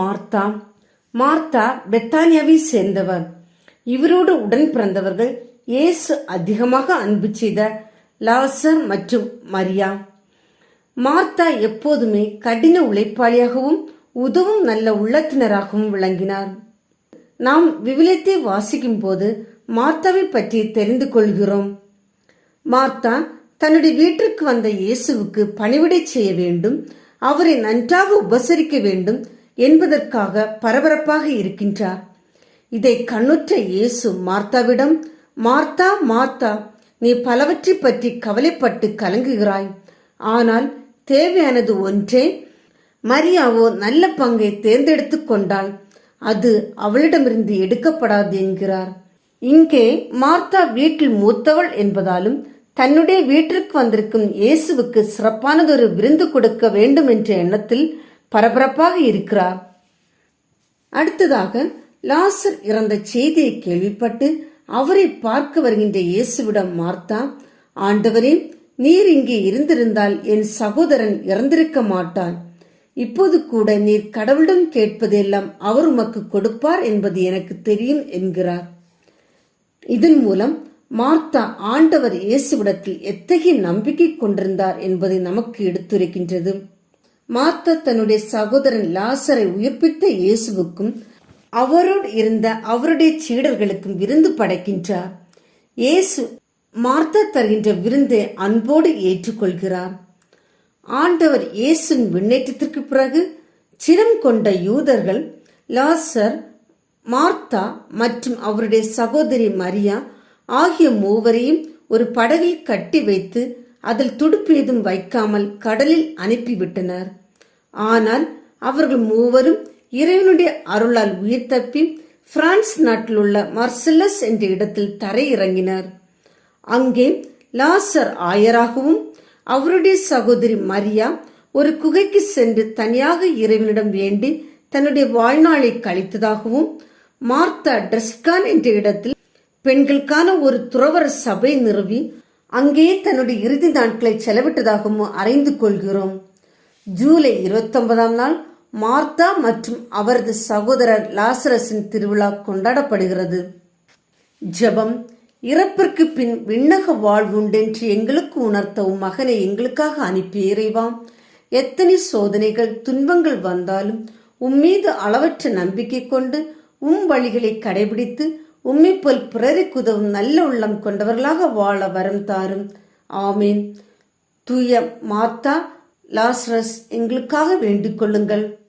Martha Martha பெத்தானியாவை சேர்ந்தவர். இவரோடு உடன் பிறந்தவர்கள் இயேசு அதிகமாக அன்பு செய்த லாசர் மற்றும் மரியா. மார்த்தா எப்போதுமே கடின உழைப்பாளியாகவும் உதவும் நல்ல உள்ளத்தினராகவும் விளங்கினார். நாம் விவிலியத்தை வாசிக்கும் போது மார்த்தாவை பற்றி தெரிந்து கொள்கிறோம். மார்த்தா தன்னுடைய வீட்டிற்கு வந்த இயேசுவுக்கு பணிவிடை செய்ய வேண்டும் அவரை நன்றாக உபசரிக்க வேண்டும் என்பதற்காக பரபரப்பாக இருக்கின்றார். இதை கண்ணுற்ற இயேசு மார்த்தாவிடம் மார்த்தா மார்த்தா நீ பலவற்றை பற்றி கவலைப்பட்டு கலங்குகிறாய். ஆனால் தேவையானது ஒன்றே மரியாவோ நல்ல பங்கை தேர்ந்தெடுத்து கொண்டாள். அது அவளிடமிருந்து எடுக்கப்படாது என்கிறார். இங்கே மார்த்தா வீட்டில் மூத்தவள் என்பதாலும் தன்னுடைய வீட்டிற்கு வந்திருக்கும் இயேசுவுக்கு சிறப்பானதொரு விருந்து கொடுக்க வேண்டும் என்ற எண்ணத்தில் பரபரப்பாக இருக்கிறார். அடுத்ததாக லாசர் இறந்த செய்தியை கேள்விப்பட்டு அவரை பார்க்க வருகின்ற இயேசுவிடம் மார்த்தா ஆண்டவரே நீர் இங்கே இருந்திருந்தால் என் சகோதரன் இறந்திருக்க மாட்டான். இப்போது கூட நீர் கடவுளிடம் கேட்பதெல்லாம் அவர் உமக்கு கொடுப்பார் என்பது எனக்கு தெரியும் என்கிறார். இதன் மூலம் மார்த்தா ஆண்டவர் இயேசுவிடத்தில் எத்தகைய நம்பிக்கை கொண்டிருந்தார் என்பதை நமக்கு எடுத்துரைக்கின்றது. மார்த்தா தன்னுடைய சகோதரன் லாசரை உயிர்ப்பித்த இயேசுவுக்கும் அவரோடு இருந்த அவருடைய சீடர்களுக்கும் விருந்து படைக்கின்றார். இயேசு மார்த்தா தருகின்ற விருந்தை அன்போடு ஏற்றுக்கொள்கிறார். ஆண்டவர் இயேசுவின் விண்ணேற்றத்திற்கு பிறகு சிரம் கொண்ட யூதர்கள் லாசர் மார்த்தா மற்றும் அவருடைய சகோதரி மரியா ஆகிய மூவரையும் ஒரு படகில் கட்டி வைத்து அதில் துடுப்பு ஏதும் வைக்காமல் கடலில் அனுப்பிவிட்டனர். ஆனால் அவர்கள் மூவரும் இறைவனுடைய அருளால் உயிர் தப்பி பிரான்ஸ் நாட்டில் உள்ள மர்சலஸ் என்ற இடத்தில் தரையிறங்கினர். அங்கே லாசர் ஆயராகவும் அவருடைய சகோதரி மரியா ஒரு குகைக்கு சென்று தனியாக இறைவனிடம் வேண்டி தன்னுடைய வாழ்நாளை கழித்ததாகவும் மார்த்தா டெஸ்கான் என்ற இடத்தில் பெண்களுக்கான ஒரு துறவர சபை நிறுவி அங்கே தன்னுடைய இறுதி நாட்களை செலவிட்டதாகவும் அறிந்து கொள்கிறோம். ஜூலை இருபத்தொன்பதாம் நாள் மார்த்தா மற்றும் அவரது சகோதரர் லாசரஸின் திருவிழா கொண்டாடப்படுகிறது. ஜெபம் இறப்பிற்கு பின் விண்ணக வாழ்வுண்டென்று எங்களுக்கு உணர்த்த உம் மகனை எங்களுக்காக அனுப்பி இறைவாம் எத்தனை சோதனைகள் துன்பங்கள் வந்தாலும் உம்மீது அளவற்ற நம்பிக்கை கொண்டு உம் வழிகளை கடைபிடித்து உம்மை போல் பிறருக்கு உதவும் நல்ல உள்ளம் கொண்டவர்களாக வாழ வரம் தாரும். ஆமீன். தூய மார்த்தா லாஸ்ரஸ் எங்களுக்காக வேண்டிக் கொள்ளுங்கள்.